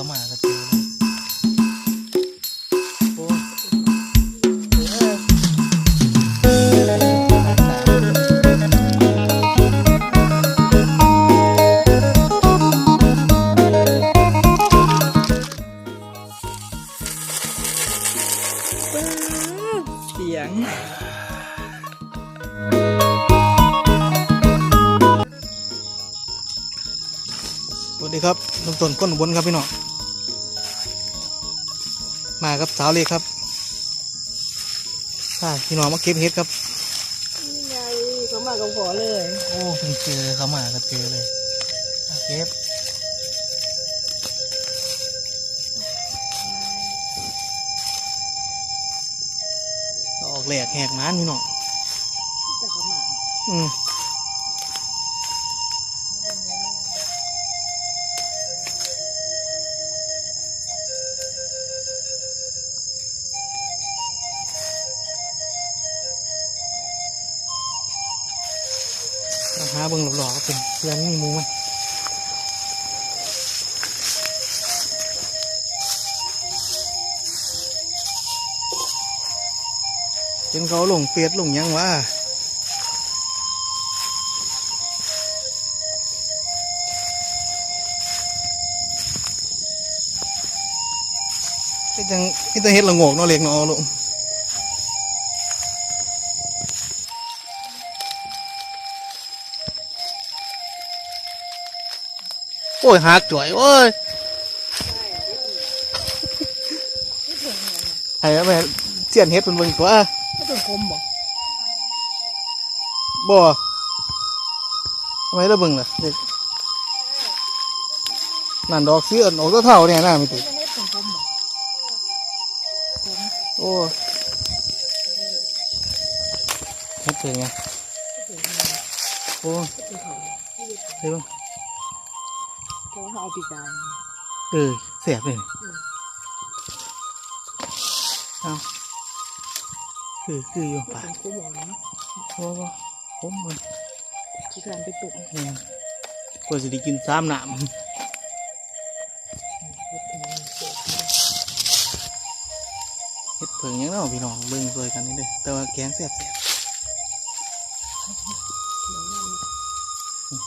เข้ามากระเจอเลยโอ้เออรักษาเสียงสวัสดีครับต้นต้นก้นบนครับพี่น้อง มาครับสาวเล็กครับค่ะพี่น้องมาเก็บเห็ดครับนี่ไงเขามากับขอเลย โอ้เพิ่งเจอเขามาก็เจอเลยอะเก็บออกแหลกแหกน้านพี่น้องแต่เขามาอืม เป็นเพื่อนนี่มูมันเป็นเขาหลงเฟียดหลงยังวะก็จังก็จะเฮ็ดละโงกเนาะเล็กเนาะลูก ยหักจ่อยโอ้ยให้เอาไปเจียนเฮ็ดเป็นเบิ่งตัวไม่ต้องคมบ่บ่ทำไมเราเบิ่งล่ะเด็กนั่นดอกเสื้อออกตัวเท่าเนี่ยน่าไม่ติดไม่ต้องคมบ่คมโอ้เฮ็ดเป็นไงถึงโอ้ถึงเขาเฮ้ย เบิ่งเขาเอาปีกายเออเสียบเลยเอาคือคืออยู่ไม่ป่าต้องคมหรอกนะโอ้โหผมมันที่การไปตุกอืมกว่าจะได้กินซ้ำหนามเฮ็ดถึงเสียเฮ็ดเผิงยังเนาะพี่น้องเบิ่งซอยกันนี่เด้อแต่ว่าแกงแซ่บแซ่บเดี๋ยวนั่น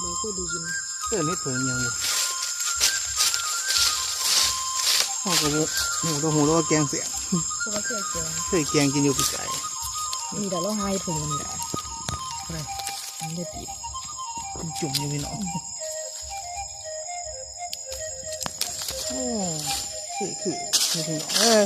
เราก็ดีกินเออเฮ็ดเผิงยังอยู่ พ่อก็บ่หูตัวหูตัวาแกงเสียบเพราะว่าเสียเสียงเคยแกงกินอยู่ปีไก่มีแต่เราให้ถึงมันได้อะไรมันได้ติดจุ่มอยู่พี่น้องโอ้คือคือคือพี่น้องเออ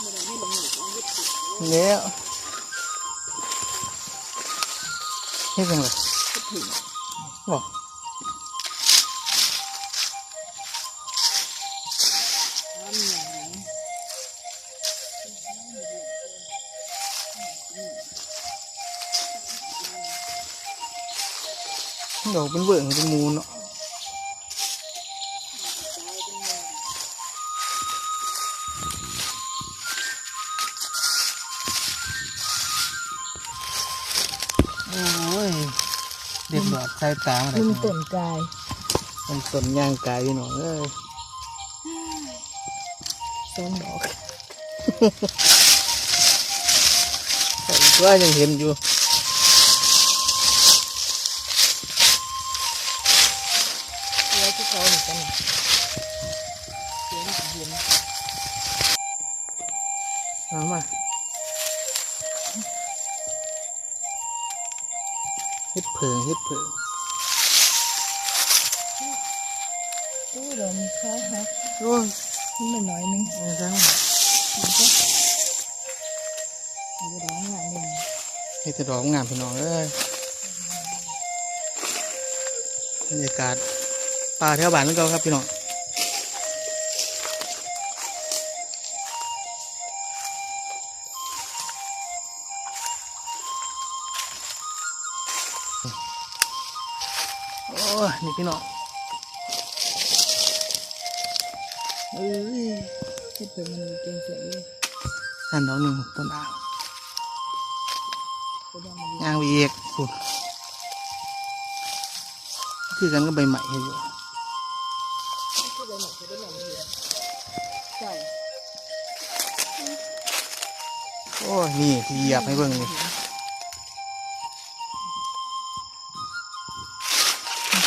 ไม่ได้ให้ลงหนึ่งเอาเฮ็ดติดแล้วเฮ็ดยังไงเฮ็ดถึงบอก ดอกเป็นเบื่อเป็นมูลเนาะโอ้ยเด็ดแบบใส่ตาอะไรคุมต้นกายมันต้นย่างกายพี่น้องเอ้ยสองดอก ว่ายังเห็นอยู่ ตู้เดี๋ยวมีข้าวฮะโอ้ยนี่มันน้อยนึงไม่ใช่มันก็เอาไปร้องงานหนึ่งเฮ็ดแต่ดอกงามพี่น้องเอ้ยบรรยากาศป่าแถวบ้านนั่นก็ครับพี่น้องโอ้ยนี่พี่น้อง เอ้ยเฮ็ดเป็นมันเก่งเสียอยู่นั่นดอกหนึ่งต้นอ่างก็ได้มาดีย่างไปเอกสุดคือกันก็ใบใหม่ให้อยู่โอ้นี่ที่เหยียบให้เบิ่งนี่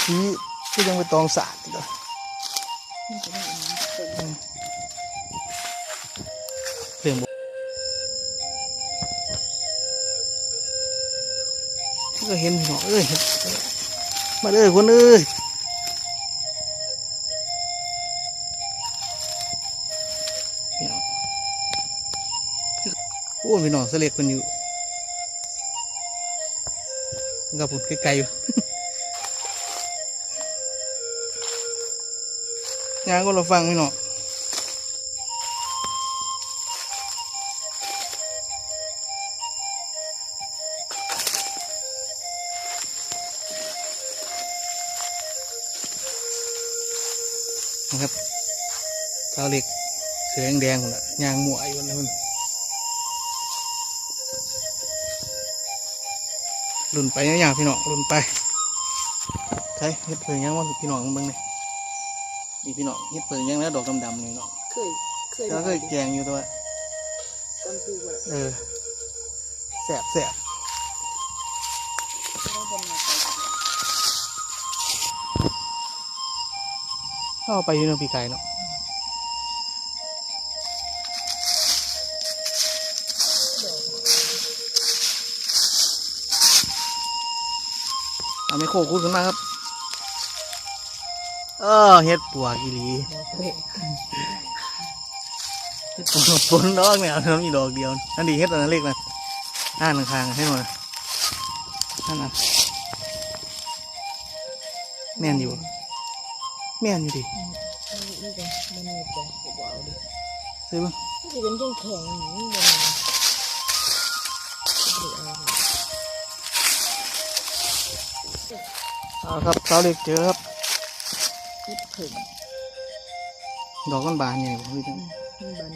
ชี้ที่ยังไปตองสาดอยู่เลย ก็เห็นพี่น้องเอ้ยเห็นมาเลยคนเอ้ยองโอ้พี่น้องเสล็กคนอยู่กับผมไกลๆอยู่งานก็เราฟังพี่น้อง เท้าเหล็กเสือแดงๆหมดละยางหมวยวันนั้นลุ่นไปเนี่ยอย่างพี่น้องลุ่นไปใช่เฮ็ดเพิงยังว่าพี่น้องเบิ่งนี่นี่พี่น้องเฮ็ดเพิงยังแล้วดอกดำๆนี่เนาะเคยเคยแล้วก็แกงอยู่ตัวจำซื้อว่าเออแสบแสบได้เป็นมาไปเข้าไปอยู่เนาะพี่ไก่เนาะ โคกคูดขึ้นมาครับ เออเฮ็ดปวกอีหลีเคยเฮ็ดปวกฝนดอกเนี่ยเอามีดอกเดียวนั่นดีเฮ็ดตอนนั้นเล็กนะอ่านข้างๆให้หน่อยนั่นนะแม่นอยู่แม่นอยู่ดินี่กันมันนี่กันบอกเอาดิซื้อมั้งมันจะเป็นเรื่องแข็งอย่างนี้เลย เดี๋ยวเอาเอาครับเสาเหล็กเจอครับคิดถึงดอกมันบานใหญ่ผมดูจังมันบัน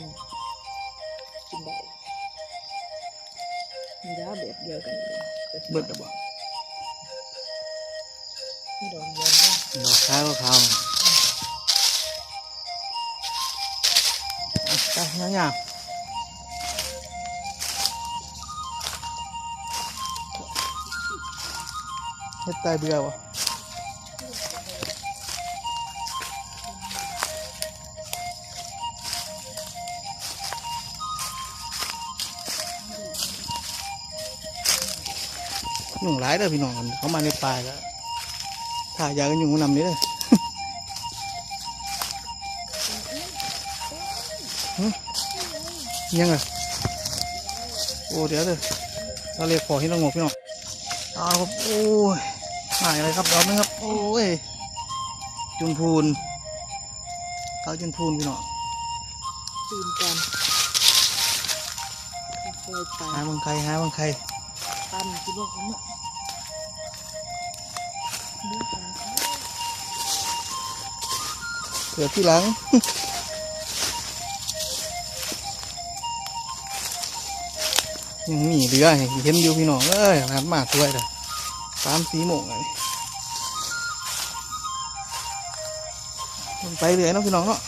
กินได้มีด้าแบบเดียวกันเลยเบิดดอกบ่มีดอกเดียวกันดอกขาวขาวไปยาว เฮ็ดตายเบื่อบ่หนุ่งหลายเด้อพี่น้องเขามาในป่าแล้วถ่ายยากันอยู่นำนี้เลยยังไงโอ้เดี๋ยวเด้อเราเรียกขอให้เรางกพี่น้องเอาครับโอ้ย หายอะไรครับรอบนึงครับ โอ้ย จุนพูนเขาจุนพูนพี่น้องตื่นกันเคยตาหายบางใครหายบางใครตั้มคิดว่าเขาเนาะดูตาเขาเกือบที่หลังยังมีเรือให้เห็นอยู่พี่น้องเอ้ยน้ำมาสวยเลย สามสีโมงเลยมันไปเรื่อยเนาะพี่น้องเนาะ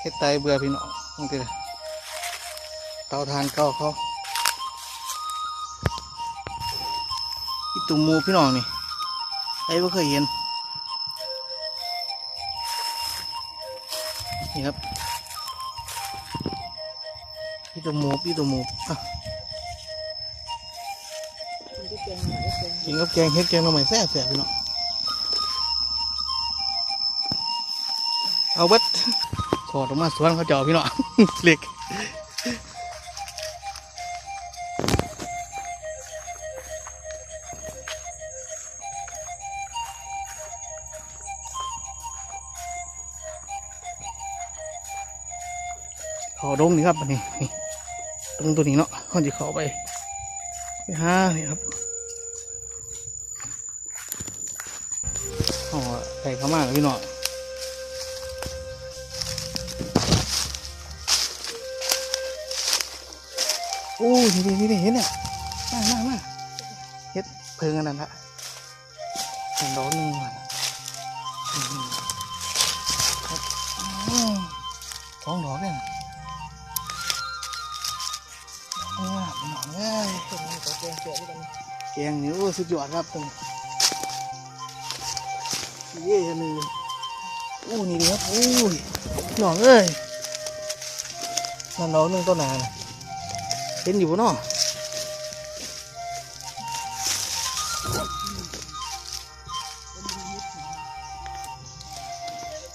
เฮ็ดไตเบื่อพี่น้องบางทีเตาทานเก่าเขาอีตุ่มมูพี่น้องนี่ไอ้บ่เคยเห็นนี่ครับ พี่ตัวหมูพี่ตัวหมูกินกับแกงเฮ็ดแกงหน่อไม้แซ่บแซ่บพี่น้องเอาเบิดถอดออกมาสวนเขาเจาะพี่น้องเล็กขาดงนี่ครับอันนี้ งตัวนี้เนาะเขาจะขาไปไปหาเนี่ยครับอ๋อใส่เข้ามาแล้วพี่น้องโอ้ยนี่นี่นี่เห็นเนี่ยมามามาเฮ็ดเพิงอันนั้นละหนึ่งดอกหนึ่งมันอืมครับอืมสองดอกเนี่ย แกงนี่โอ้สุดยอดครับตรงเย่อันนี้โอ้นี่ดีครับโอ้ยพี่องเอ้ยนั่นดอกหนึ่งต้นนานเห็นอยู่บ่เนาะ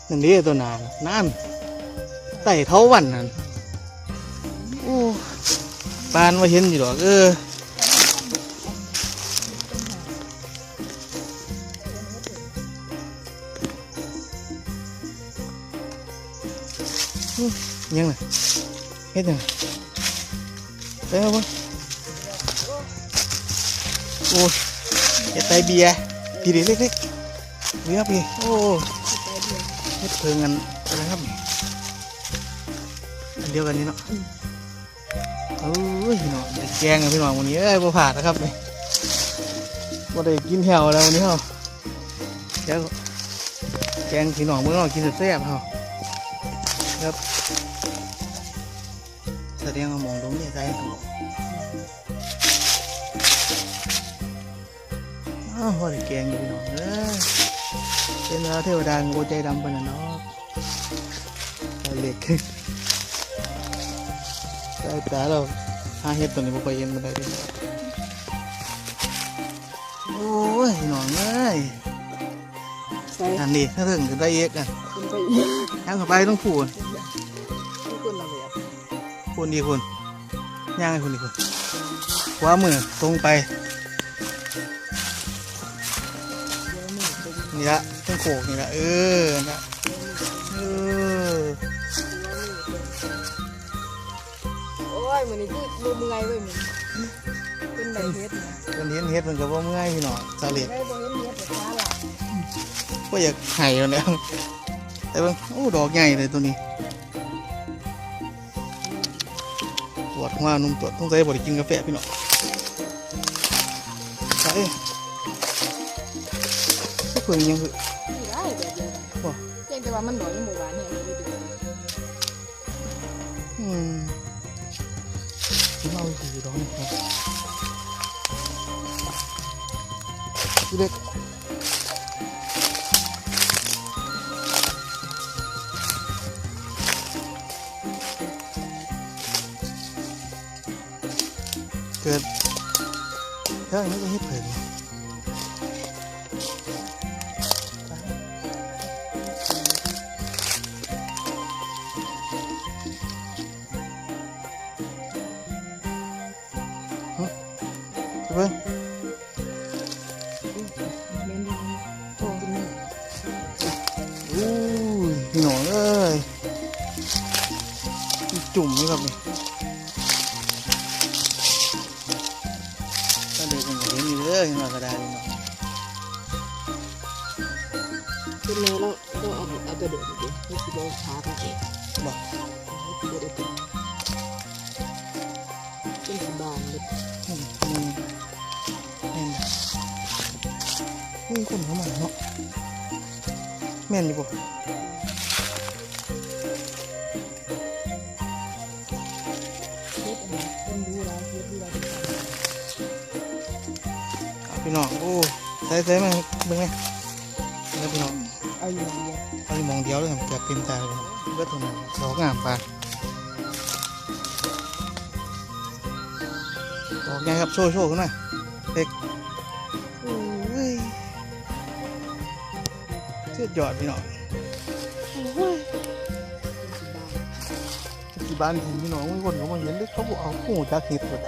นั่นเด้ตัวนานนั่นไต่เท้าวันนั่นโอ้ปานว่าเห็นอยู่ดอกเออ ยังไงเฮ็ดยังไงไปเอาบ่โอ้ยเฮ็ดไตเบียร์พี่ดิเล็กๆเบียร์พี่โอ้เฮ็ดเพิงกันอะไรครับนี่อันเดียวกันนี่เนาะโอ้ยพี่น้องได้แกงกันพี่น้องวันนี้เอ้ยบ่ผ่านนะครับนี่บ่ได้กินแถวแล้ววันนี้เฮาเดี๋ยวแกงพี่น้องเมื่อน้องกินแซ่บๆเฮาครับ แสดงว่ามองตรงนี้ใจครับอ้าวบ่ได้แกงอยู่พี่น้องเอ้ยเป็นเทวดางูใจดำปะนะเนาะตาเหล็กใต้ตาเราหาเห็ดตัวนี้บ่ค่อยเห็นมันได้เด้วยโอ้ยหนองเอ้ยใส่อันนี้ถ้าถึงจะได้เอกอะคุณไปอีกย่างเข้าไปต้องผูน ผูนดีคุณย่างให้คุณดีคุณขวามือตรงไปเดี๋ยวมือเป็นนี่ละต้องโขกนี่ละเออนะเออโอ้ยมันนี่ที่มือมือไงเว้ยมึงเป็นไดเฮ็ดนะคนเห็นเห็ดมันก็บ่เมื่อยพี่น้องตาเหล็กได้บ่เห็นเฮ็ดแต่ฟ้าหลังก็อยากไห้แล้วเนี่ยแต่เบางโอ้ดอกใหญ่เลยตัวนี้ วดหัวนุ่มตัวต้องใส่บริกินกาแฟพี่น้องใส่ก็เพิ่งยังคือไม่ได้แบบเดียวกันบ่เพียงแต่ว่ามันหน่อยหมู่หวานเนี่ยเลยไปดูอืมกินเอาสีดอกนี่ครับพี่เล็ก กิดเฮ้ยนี่จะให้เผยเพิ่งเมนดีโอ้ยนี่อู้ยหนอนเอ้ยจุ่มนี่ครับนี่ เป็นไงแล้วก็เอาเอากระโดดดิให้สิบ่ขาไปเองบอกให้สิบ่ได้เป็นเป็นสบานเลยนี่นนะนี่คนเข้ามาเนาะแม่นอยู่บ่เฮ็ดอันนี้เป็นดูแลเฮ็ดดูแลเป็นการเอาพี่น้องโอ้ใส่ใส่มาเบิ่งไงแล้วพี่น้อง อยู่มองเดียวเอาอีหมองเดียวเลยครับแบบเต็มตาเลยเบิดเท่านั้นดอกงามปลานดอกไงครับโชว์โชว์ขึ้นมาเด็กโอ้ยสุดยอดพี่น้องโอ้ยที่บ้านผมพี่น้องมีคนเขามาเห็นเด็กเขาบอกเอาหูจักเห็ดหมด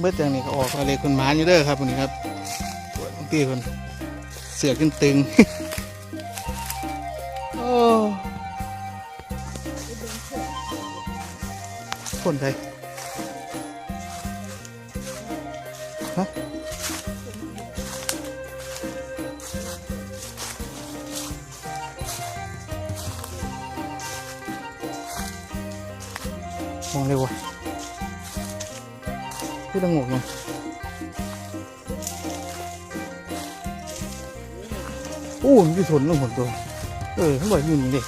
เบิดอย่างนี้ก็ออกอะไรคนหมานอยู่เด้อครับคนนี้ครับปวดบางทีคนเสือขึ้นตึงโอ้คนไทยฮะ พี่ต้องงกยังอู้มันอยู่สนลงผลตัว เออทั้งหมดอยู่นี่เด็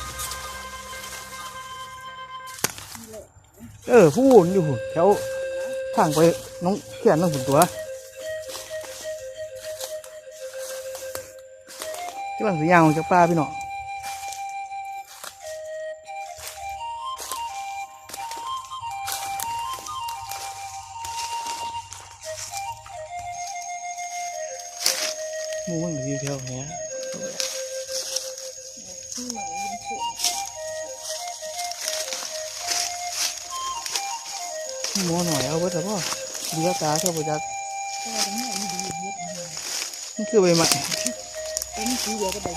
เออพูนอยู่หุ่นแถวทางไปน้องเขียนน้องผลตัวที่บ้านสียางของจ้าป้าพี่เนาะ เลี้ยตาเท่าไปจักเพราะว่าตรงนี้มันดีเยอะมากนี่คือใบไม้ต้นสีเดียวก็ได้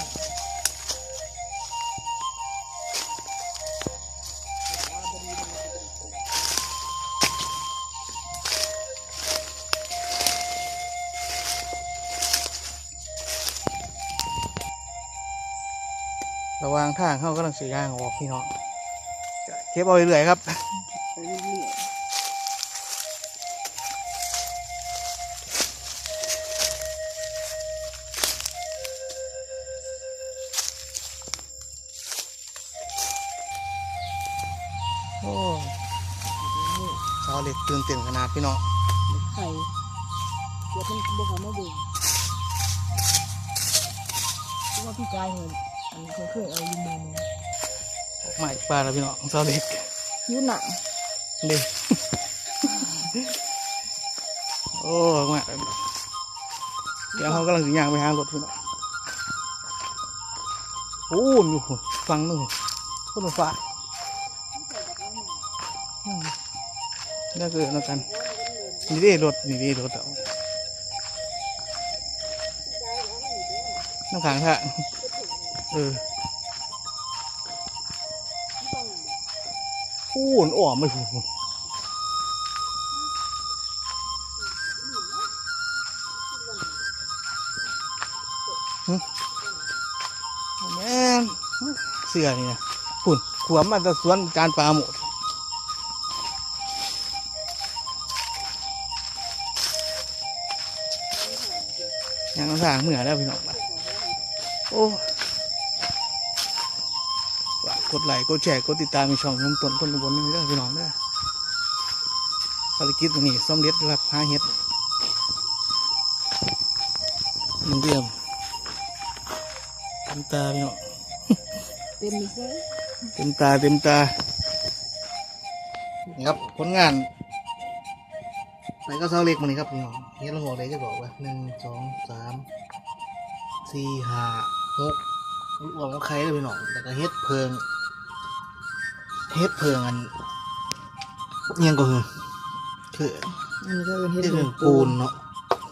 ระหวางทางเข้ากำลังสีย่างออกพี่น้องเก็บเอาเรื่อยๆครับ ตื่นเต้นขนาดพี่น้องๆไข่เดี๋ยวเพิ่นบอกเขามาเบิ่งเพราะว่าพี่กายเห็นอันนี้เขาเคยเอาอยู่มือนึงออกมาอีกปลาแล้วพี่น้องชาวเล็กคิ้วหนังเด็โอ้ออกมาแล้วเดี๋ยวเขากำลังสีย่างไปหารถพี่น้องโอ้ยอยู่หุ่นฟังนึงต้นฟ้าอืม น่าเกิดแล้วกันนี่ด้รถนี่ด้รถเอาน้ำขังทางเออโอ้นอ่อมไม่ถูกแม่เสือนี่นะฝุ่นขวามมาจะสวนการปลาหมด ยังน้ำทางเหมือแล้วพี่น้องละโอ้ฝากกดไลค์กดแชร์กดติดตามในช่องน้ำต้นคนอุบลนี่เด้อพี่น้องเด้อภารกิจวันนี้สำเร็จแล้วครับหาเห็ดหนึ่งเดือนเต็มตาพี่น้องเต็มเลยเต็มตาเต็มตานี่ครับผลงาน ไหนก็เสาเล็กมานี่ครับพี่น้องเฮ็ดละหัวเลยจะบอกว่าหนึ่งสองสามสี่ห้าหกรวมกับไข่เลยพี่น้องแล้วก็เฮ็ดเพิงเฮ็ดเพิงอันเอียังก็คือคืออันนี้ก็เป็นเฮ็ดเพิงปูนเนาะ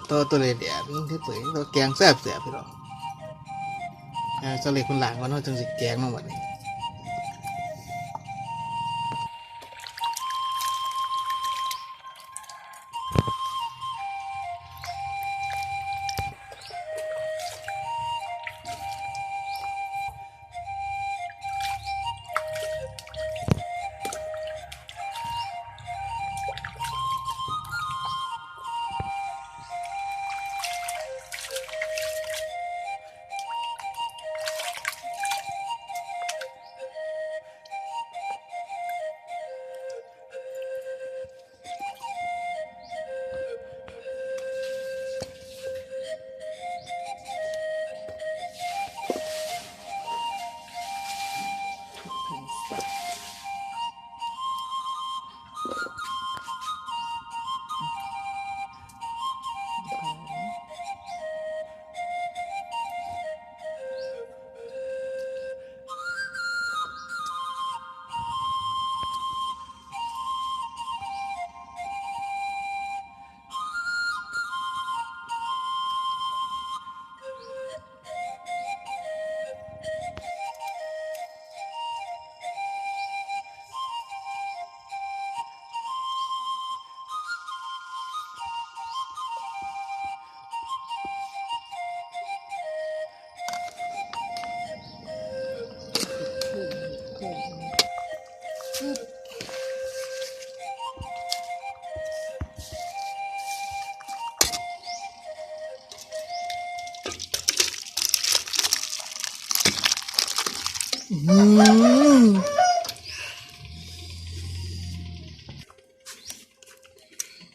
ตัวตัวเลยแดดเฮ็ดเพิงตัวแกงแซ่บแซ่บพี่น้องเสาเล็กคนหลังก่อนเนาะจังสิแกงเนาะบัดนี้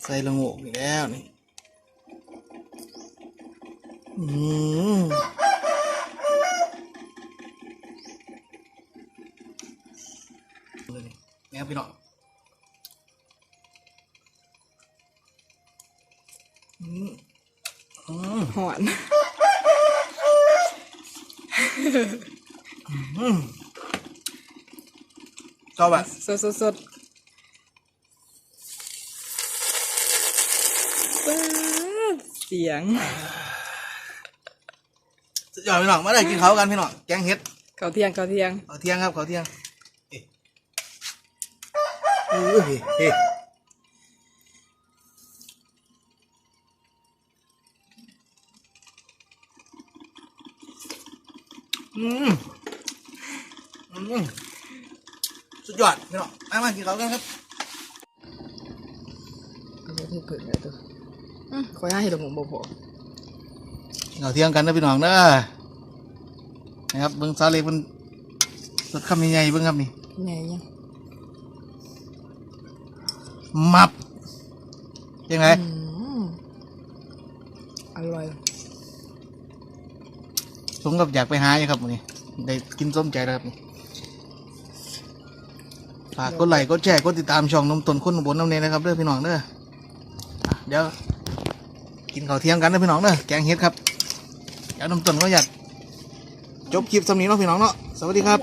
ใส่ละโงกอีกแล้วนี่อืมนี่ครับพี่น้องอืมอืมหอนอืมชอบแบบสดสดสดป๊าดเสียง สุดยอดพี่น้องมาได้กินเขาวกันพี่น้องแกงเห็ดเขาเที่ยงเขาเที่ยงเขาเที่ยงครับเขาเที่ยงเอ๊ะอู้ยเฮ้อืมอืมสุดยอดพี่น้องมามากินเขาวกันครับ เอาไปที่ผึ่งเลยตัว อื้อขอให้ให้ดมบ่พอกินเขาวเที่ยงกันนะพี่น้องเด้อนะครับเบิ้งซาเล็กมันสดคำใหญ่ๆเบิ้งครับนี่ไงยังมับยังไงอืมอร่อยสมกับอยากไปหาอยู่ครับมื้อนี้ได้กินส้มใจแล้วครับนี่ฝากกดไลค์กดแชร์กดติดตามช่องนมตนคนอุบนน้ำเนยนะครับเด้อพี่น้องเด้ออะเดี๋ยว กินข้าวเที่ยงกันนะพี่น้องเนอะแกงเห็ดครับเดี๋ยวนมตนก็อยากจบคลิปสำนี้เนาะพี่น้องเนาะสวัสดีครับ